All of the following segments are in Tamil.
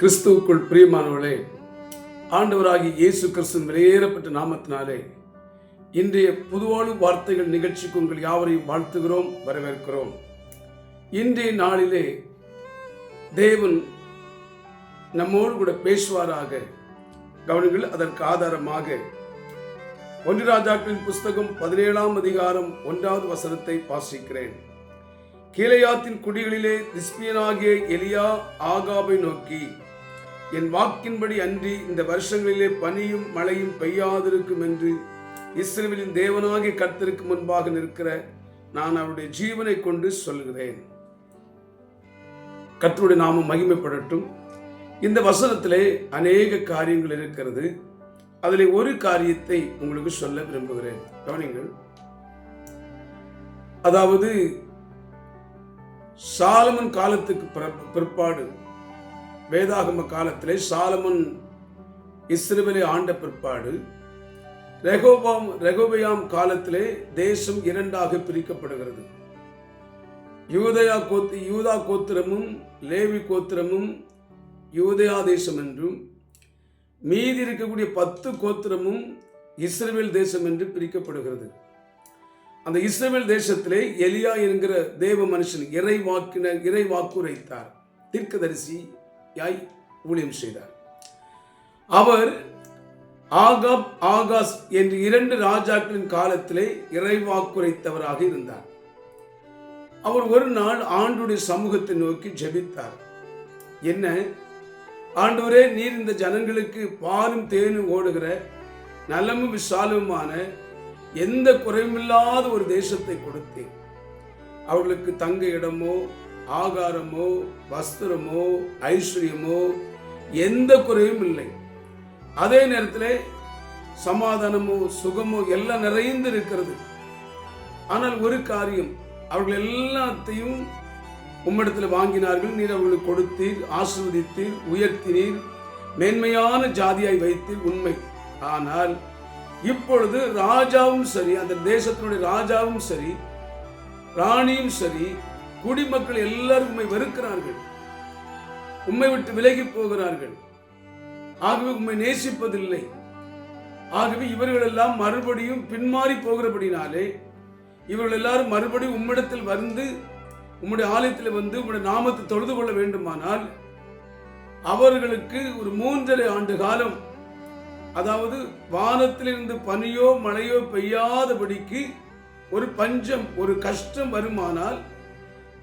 கிறிஸ்துவுக்குள் பிரியமானவர்களே ஆண்டவராகி இயேசு கிறிஸ்துவின் வெளியேறப்பட்ட நாமத்தினாலே இன்றைய புதுவாழ்வு வார்த்தைகள் நிகழ்ச்சிக்கு உங்கள் யாவரையும் வாழ்த்துகிறோம் வரவேற்கிறோம். இன்றைய நாளிலே தேவன் நம்மோடு கூட பேசுவாராக. கவனங்கள் அதற்கு ஆதாரமாக ஒன்று ராஜாக்களின் புஸ்தகம் பதினேழாம் அதிகாரம் ஒன்றாவது வசனத்தை வாசிக்கிறேன். கீழையாத்தின் குடிகளிலே திஸ்பியனாகிய எலியா ஆகாபை நோக்கி என் வாக்கின்படி அன்றி இந்த வருஷங்களிலே பனியும் மழையும் பெய்யாதிருக்கும் என்று இஸ்ரேலின் தேவனாகிய கர்த்தருக்கு முன்பாக நிற்கிற நான் அவருடைய ஜீவனை கொண்டு சொல்கிறேன் கர்த்தருடைய நாமம் மகிமைப்படட்டும். இந்த வசனத்திலே அநேக காரியங்கள் இருக்கிறது. அதில் ஒரு காரியத்தை உங்களுக்கு சொல்ல விரும்புகிறேன். கவனிங்கள் அதாவது சாலமன் காலத்துக்கு பிற- பிற்பாடு வேதாகம காலத்திலே சாலமன் இஸ்ரவேலை ஆண்ட பிற்பாடு ரெகோபாம் ரெகோபியாம் காலத்திலே தேசம் இரண்டாக பிரிக்கப்படுகிறது. யூதயா கோத்து யூதா கோத்திரமும் லேவி கோத்திரமும் யூதயா தேசம் என்றும் மீதி இருக்கக்கூடிய பத்து கோத்திரமும் இஸ்ரவேல் தேசம் என்று பிரிக்கப்படுகிறது. அந்த இஸ்ரவேல் தேசத்திலே எலியா என்கிற தேவ மனுஷன் இறை வாக்கின இறை வாக்குரைத்தார் தீர்க்கதரிசி யாய் ஊழியம் செய்தார். அவர் ஆகாப் ஆகாஸ் என்று இரண்டு ராஜாக்களின் காலத்திலே இறைவாக்குரைத்தவராக இருந்தார். அவர் ஒரு நாள் ஆண்டுடைய சமூகத்தை நோக்கி ஜெபித்தார். என்ன? ஆண்டவரே நீர் இந்த ஜனங்களுக்கு பாலும் தேனும் ஓடுகிற நலமும் விசாலமுமான எந்த குறைவில்லாத ஒரு தேசத்தை கொடுத்தேன் அவர்களுக்கு தங்க இடமோ ஆகாரமோ வஸ்திரமோ ஐஸ்வர்யமோ எந்த குறையும் இல்லை. அதே நேரத்தில் சமாதானமோ சுகமோ எல்லாம் நிறைந்து இருக்கிறது ஆனால் ஒரு காரியம் அவர்கள் எல்லாத்தையும் உம்மிடத்தில் வாங்கினார்கள் நீர் அவர்களுக்கு கொடுத்தீர் ஆசிர்வதித்தீர் உயர்த்தினீர் மேன்மையான ஜாதியாய் வைத்தீர் உண்மை. ஆனால் இப்பொழுது ராஜாவும் சரி அந்த தேசத்தினுடைய ராஜாவும் சரி ராணியும் சரி குடிமக்கள் எல்லாரும் உண்மை வெறுக்கிறார்கள். உண்மை விட்டு விலகி போகிறார்கள். ஆகவே உம்மை நேசிப்பதில்லை. ஆகவே இவர்கள் எல்லாம் மறுபடியும் பின்மாறி போகிறபடினாலே இவர்கள் எல்லாரும் மறுபடியும் உம்மிடத்தில் வந்து உம்முடைய ஆலயத்தில் வந்து உம்முடைய நாமத்தை தொழுது கொள்ள வேண்டுமானால் அவர்களுக்கு ஒரு மூன்றரை ஆண்டு காலம் அதாவது வானத்திலிருந்து பனியோ மழையோ பெய்யாதபடிக்கு ஒரு பஞ்சம் ஒரு கஷ்டம் வருமானால்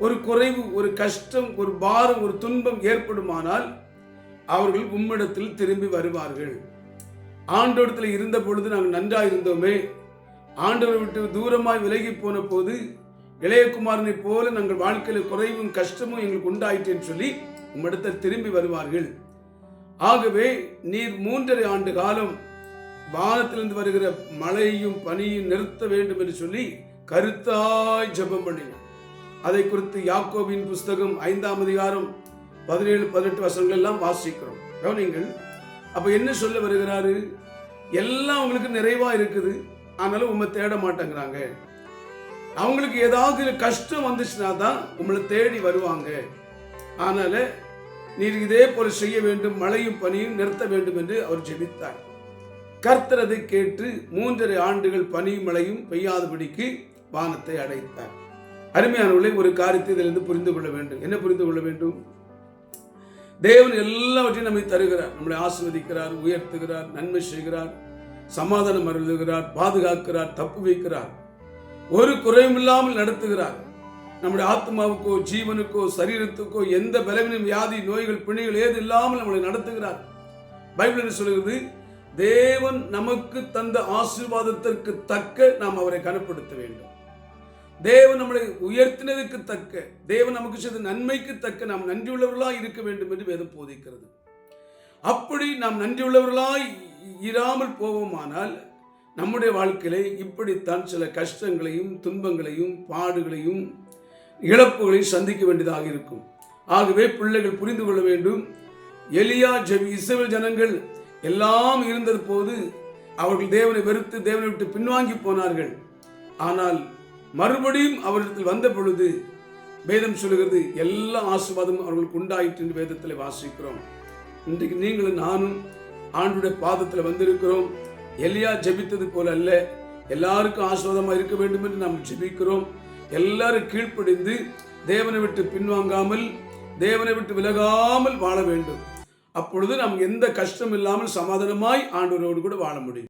ஒரு குறைவு ஒரு கஷ்டம் ஒரு பாரம் ஒரு துன்பம் ஏற்படுமானால் அவர்கள் உம்மிடத்தில் திரும்பி வருவார்கள். ஆண்டோடத்தில் இருந்த பொழுது நாங்கள் நன்றாக இருந்தோமே. ஆண்டவரை விட்டு தூரமாய் விலகி போன போது இளையகுமாரனை போல நாங்கள் வாழ்க்கையில் குறைவும் கஷ்டமும் எங்களுக்கு உண்டாயிட்டேன்னு சொல்லி உம்மிடத்தில் திரும்பி வருவார்கள். ஆகவே நீர் மூன்றரை ஆண்டு காலம் வானத்திலிருந்து வருகிற மழையும் பனியும் நிறுத்த வேண்டும் என்று சொல்லி கருத்தாய் ஜெபம் பண்ணினார் அதை குறித்து யாக்கோவின் புஸ்தகம் ஐந்தாம் அதிகாரம் பதினேழு பதினெட்டு வசனங்கள் எல்லாம் வாசிக்கிறோம். கவனிங்கள் அப்ப என்ன சொல்ல வருகிறாரு? எல்லாம் அவங்களுக்கு நிறைவா இருக்குது. ஆனாலும் உண்மை தேட மாட்டேங்கிறாங்க. அவங்களுக்கு ஏதாவது கஷ்டம் வந்துச்சுன்னா தான் உங்களை தேடி வருவாங்க. அதனால நீர் இதே போல செய்ய வேண்டும் மழையும் பனியும் நிறுத்த வேண்டும் என்று அவர் ஜெபித்தார். கர்த்தர் கேட்டு மூன்றரை ஆண்டுகள் பனியும் மழையும் பெய்யாதபடிக்கு வானத்தை அடைத்தார். அருமையானவர்களை ஒரு காரியத்தை இதிலிருந்து புரிந்து கொள்ள வேண்டும். என்ன புரிந்து கொள்ள வேண்டும்? தேவன் எல்லாவற்றையும் நம்மை தருகிறார். நம்மளை ஆசிர்வதிக்கிறார் உயர்த்துகிறார் நன்மை செய்கிறார் சமாதானம் அருளுகிறார் பாதுகாக்கிறார் தப்பு வைக்கிறார். ஒரு குறையும் இல்லாமல் நடத்துகிறார். நம்முடைய ஆத்மாவுக்கோ ஜீவனுக்கோ சரீரத்துக்கோ எந்த பலவீனம் வியாதி நோய்கள் பிணிகள் ஏது இல்லாமல் நம்மளை நடத்துகிறார். பைபிள் என்ன சொல்கிறது தேவன் நமக்கு தந்த ஆசீர்வாதத்திற்கு தக்க நாம் அவரை கனப்படுத்த வேண்டும். தேவன் நம்மளை உயர்த்தினதுக்கு தக்க தேவன் நமக்கு செய்த நன்மைக்கு தக்க நாம் நன்றியுள்ளவர்களாய் இருக்க வேண்டும் என்று வேதம் போதிக்கிறது. அப்படி நாம் நன்றியுள்ளவர்களாய் இராமல் போவோமானால் நம்முடைய வாழ்க்கையிலே இப்படித்தான் சில கஷ்டங்களையும் துன்பங்களையும் பாடுகளையும் இழப்புகளையும் சந்திக்க வேண்டியதாக இருக்கும். ஆகவே பிள்ளைகள் புரிந்து கொள்ள வேண்டும் எலியா ஜெபி இஸ்ரேல் ஜனங்கள் எல்லாம் இருந்தது போது அவர்கள் தேவனை வெறுத்து தேவனை விட்டு பின்வாங்கி போனார்கள். ஆனால் மறுபடியும் அவரிடத்தில் வந்த பொழுது வேதம் சொல்லுகிறது எல்லா ஆசீர்வாதமும் அவர்களுக்கு உண்டாயிற்று என்று வேதத்தில் வாசிக்கிறோம். இன்றைக்கு நீங்களும் நானும் ஆண்டுடைய பாதத்தில் வந்திருக்கிறோம். எலியா ஜெபித்தது போல அல்ல எல்லாருக்கும் ஆசிர்வாதமாக இருக்க வேண்டும் என்று நாம் ஜெபிக்கிறோம். எல்லாரும் கீழ்ப்படிந்து தேவனை விட்டு பின்வாங்காமல் தேவனை விட்டு விலகாமல் வாழ வேண்டும். அப்பொழுது நாம் எந்த கஷ்டம் இல்லாமல் சமாதானமாய் ஆண்டவரோடு கூட வாழ முடியும்.